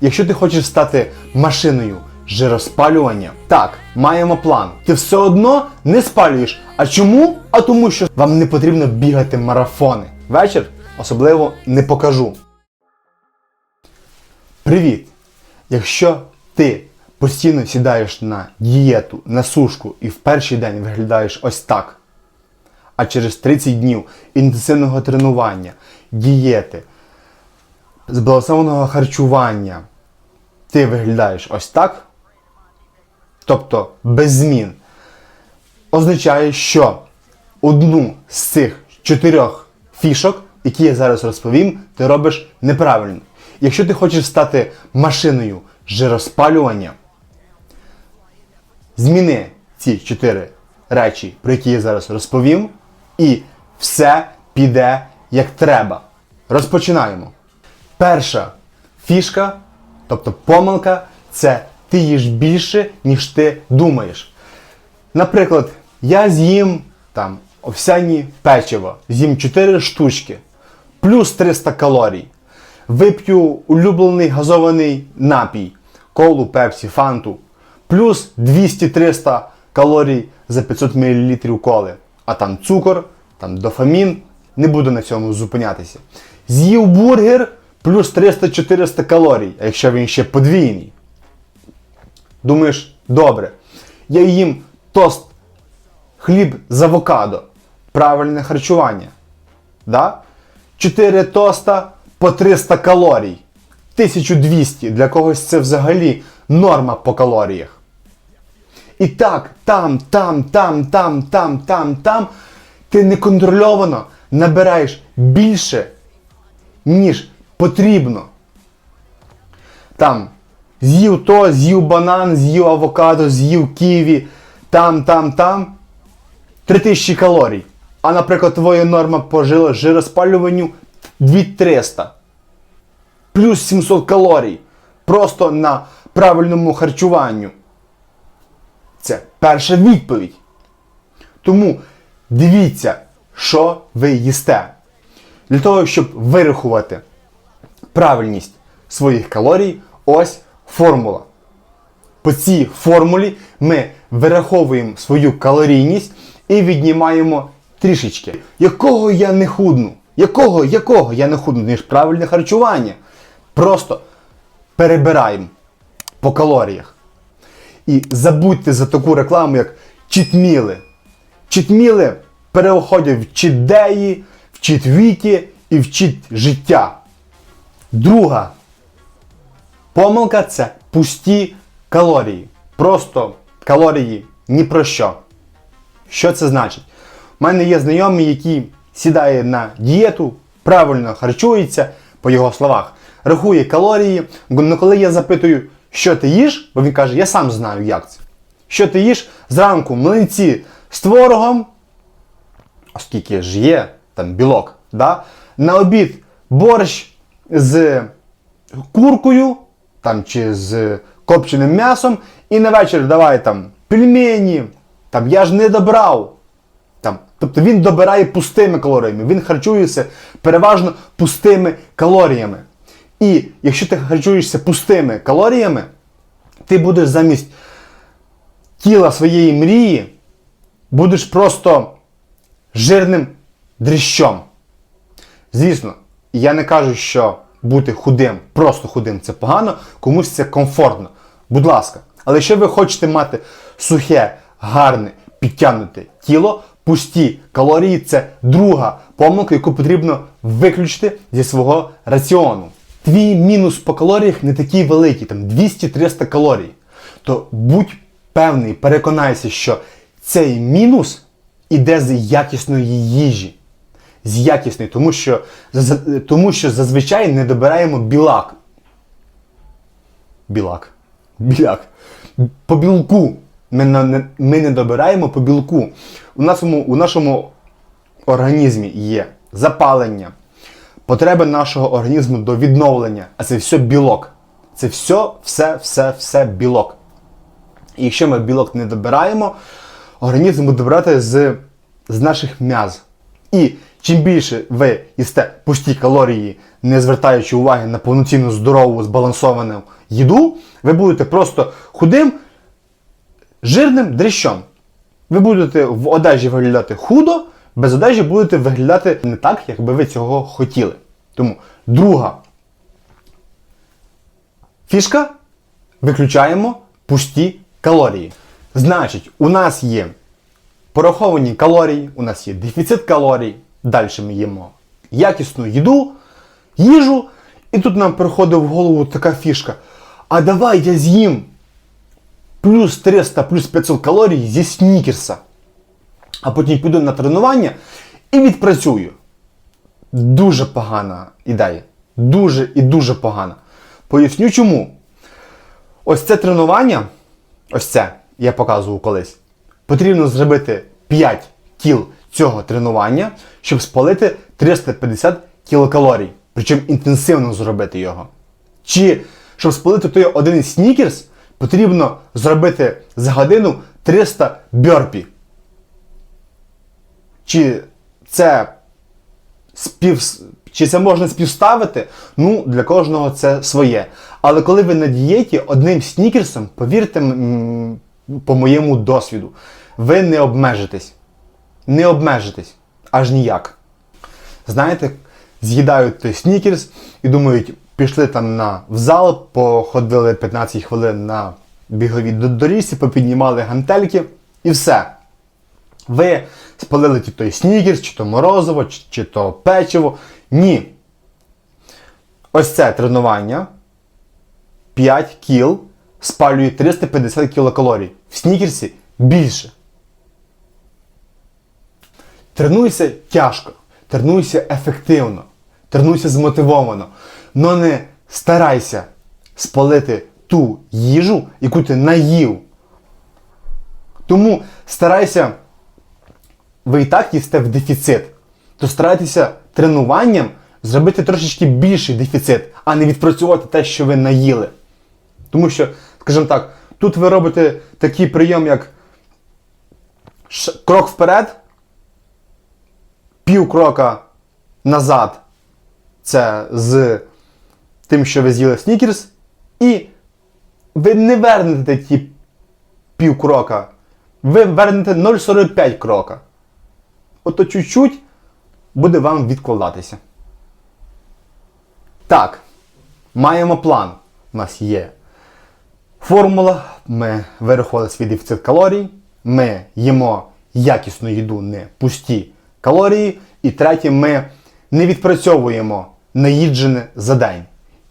Якщо ти хочеш стати машиною жироспалювання, так, маємо план. Ти все одно не спалюєш. А чому? А тому, що вам не потрібно бігати марафони. Вечір особливо не покажу. Привіт! Якщо ти постійно сідаєш на дієту, на сушку і в перший день виглядаєш ось так, а через 30 днів інтенсивного тренування, дієти, збалансованого харчування, ти виглядаєш ось так, тобто без змін, означає, що одну з цих чотирьох фішок, які я зараз розповім, ти робиш неправильно. Якщо ти хочеш стати машиною жироспалювання, зміни ці чотири речі, про які я зараз розповім, і все піде як треба. Розпочинаємо. Перша фішка, тобто помилка, це ти їш більше, ніж ти думаєш. Наприклад, я з'їм там овсяні печиво, з'їм 4 штучки, плюс 300 калорій. Вип'ю улюблений газований напій, колу, пепсі, фанту, плюс 200-300 калорій за 500 мл коли. А там цукор, там дофамін. Не буду на цьому зупинятися. З'їв бургер плюс 300-400 калорій, а якщо він ще подвійний. Думаєш, добре. Я їм тост, хліб з авокадо. Правильне харчування. Да? 4 тоста по 300 калорій. 1200. Для когось це взагалі норма по калоріях. І так, там, там, там, там, там, там, там, ти неконтрольовано набираєш більше, ніж потрібно. Там з'їв то, з'їв банан, з'їв авокадо, з'їв ківі, там, там, там. 3000 калорій. А, наприклад, твоя норма по жироспалюванню 2300. Плюс 700 калорій. Просто на правильному харчуванню. Це перша відповідь. Тому дивіться, що ви їсте. Для того, щоб вирахувати правильність своїх калорій, ось формула. По цій формулі ми вираховуємо свою калорійність і віднімаємо трішечки. Якого я не худну? Якого, якого я не худну? Ніж правильне харчування. Просто перебираємо по калоріях. І забудьте за таку рекламу, як читміли. Читміли переходять в читдеї, в читвіки і в чит життя. Друга помилка це пусті калорії. Просто калорії ні про що. Що це значить? У мене є знайомий, який сідає на дієту, правильно харчується, по його словах, рахує калорії. Ну коли я запитую, що ти їш, бо він каже, я сам знаю, як це. Що ти їш? Зранку млинці з творогом, оскільки ж є там білок, да? на обід борщ з куркою там, чи з копченим м'ясом, і на вечір давай там пельмені, там я ж не добрав. Там, тобто він добирає пустими калоріями, він харчується переважно пустими калоріями. І якщо ти харчуєшся пустими калоріями, ти будеш замість тіла своєї мрії, будеш просто жирним дріщом. Звісно, я не кажу, що бути худим, просто худим це погано, комусь це комфортно. Будь ласка. Але якщо ви хочете мати сухе, гарне, підтягнуте тіло, пусті калорії це друга помилка, яку потрібно виключити зі свого раціону. Твій мінус по калоріях не такий великий, там 200-300 калорій. То будь певний, переконайся, що цей мінус іде з якісної їжі з якісної, тому що, тому що зазвичай не добираємо білак. Білак. Біляк. По білку. Ми, не, ми не добираємо по білку. У нашому, у нашому організмі є запалення, потреби нашого організму до відновлення, а це все білок. Це все, все, все, все білок. І якщо ми білок не добираємо, організм буде брати з, з наших м'яз. І чим більше ви їсте пусті калорії, не звертаючи уваги на повноцінну здорову, збалансовану їду, ви будете просто худим, жирним дрищом. Ви будете в одежі виглядати худо, без одежі будете виглядати не так, як би ви цього хотіли. Тому друга фішка виключаємо пусті калорії. Значить, у нас є пораховані калорії, у нас є дефіцит калорій, далі ми їмо якісну їду, їжу, і тут нам приходить в голову така фішка. А давай я з'їм плюс 300, плюс 500 калорій зі снікерса. А потім піду на тренування і відпрацюю. Дуже погана ідея. Дуже і дуже погана. Поясню чому. Ось це тренування, ось це я показував колись. Потрібно зробити 5 кіл цього тренування, щоб спалити 350 кілокалорій. Причому інтенсивно зробити його. Чи щоб спалити той один снікерс, потрібно зробити за годину 300 бьорпі. Чи це спів... Чи це можна співставити? Ну, для кожного це своє. Але коли ви на дієті одним снікерсом, повірте по моєму досвіду, ви не обмежитесь. Не обмежитесь. Аж ніяк. Знаєте, з'їдають той снікерс і думають, пішли там на в зал, походили 15 хвилин на біговій до- доріжці, попіднімали гантельки і все. Ви спалили той снікерс, чи то морозиво, чи, чи то печиво. Ні. Ось це тренування. 5 кіл спалює 350 кілокалорій. В снікерсі більше. Тренуйся тяжко, тренуйся ефективно, тренуйся змотивовано. Но не старайся спалити ту їжу, яку ти наїв. Тому старайся, ви і так їсте в дефіцит, то старайтеся тренуванням зробити трошечки більший дефіцит, а не відпрацювати те, що ви наїли. Тому що, скажімо так, тут ви робите такий прийом, як крок вперед, пів крока назад. Це з тим, що ви з'їли снікерс, і ви не вернете ті пів крока. Ви вернете 0,45 крока. Ото чуть-чуть буде вам відкладатися. Так, маємо план. У нас є формула, ми вирахували свій дефіцит калорій, ми їмо якісну їду, не пусті калорії. І третє, ми не відпрацьовуємо наїджене за день.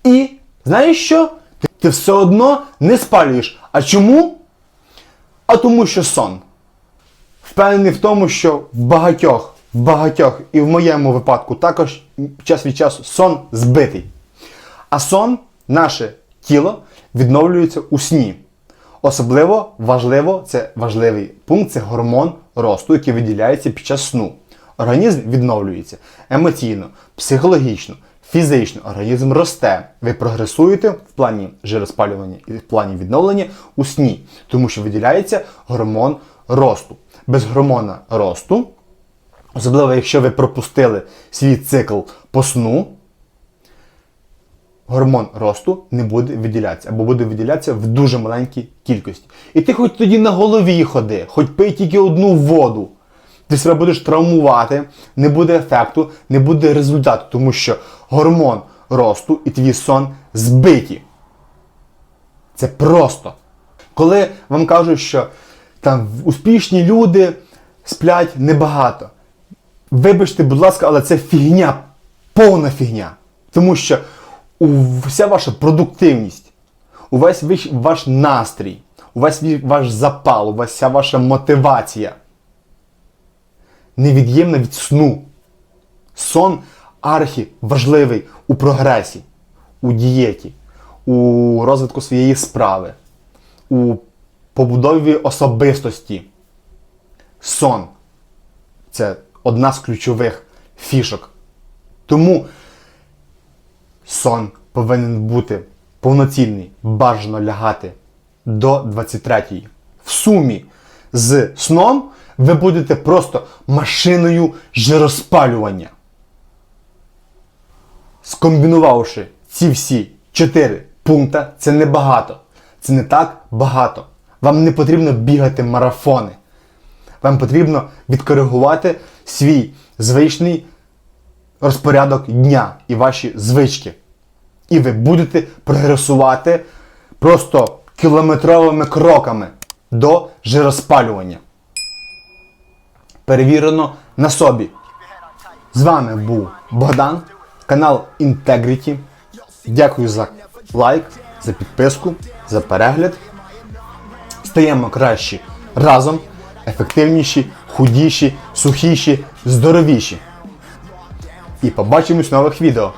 І знаєш що? Ти, все одно не спалюєш. А чому? А тому, що сон. Впевнений в тому, що в багатьох, в багатьох і в моєму випадку також час від часу сон збитий. А сон, наше тіло, відновлюється у сні. Особливо важливо, це важливий пункт, це гормон росту, який виділяється під час сну. Організм відновлюється емоційно, психологічно, фізично. Організм росте. Ви прогресуєте в плані жироспалювання і в плані відновлення у сні, тому що виділяється гормон росту. Без гормона росту, особливо якщо ви пропустили свій цикл по сну, гормон росту не буде виділятися, або буде виділятися в дуже маленькій кількості. І ти хоч тоді на голові ходи, хоч пий тільки одну воду. Ти себе будеш травмувати, не буде ефекту, не буде результату, тому що гормон росту і твій сон збиті. Це просто. Коли вам кажуть, що там успішні люди сплять небагато. Вибачте, будь ласка, але це фігня, повна фігня. Тому що вся ваша продуктивність, увесь ваш настрій, увесь ваш запал, увесь вся ваша мотивація невід'ємна від сну. Сон архі важливий у прогресі, у дієті, у розвитку своєї справи, у побудові особистості. Сон це одна з ключових фішок. Тому сон повинен бути повноцінний, бажано лягати до 23-ї. В сумі з сном ви будете просто машиною жироспалювання. Скомбінувавши ці всі чотири пункти, це небагато. Це не так багато. Вам не потрібно бігати марафони. Вам потрібно відкоригувати свій звичний розпорядок дня і ваші звички. І ви будете прогресувати просто кілометровими кроками до жироспалювання. Перевірено на собі. З вами був Богдан, канал Integrity. Дякую за лайк, за підписку, за перегляд. Стаємо кращі разом, ефективніші, худіші, сухіші, здоровіші. І побачимось в нових відео.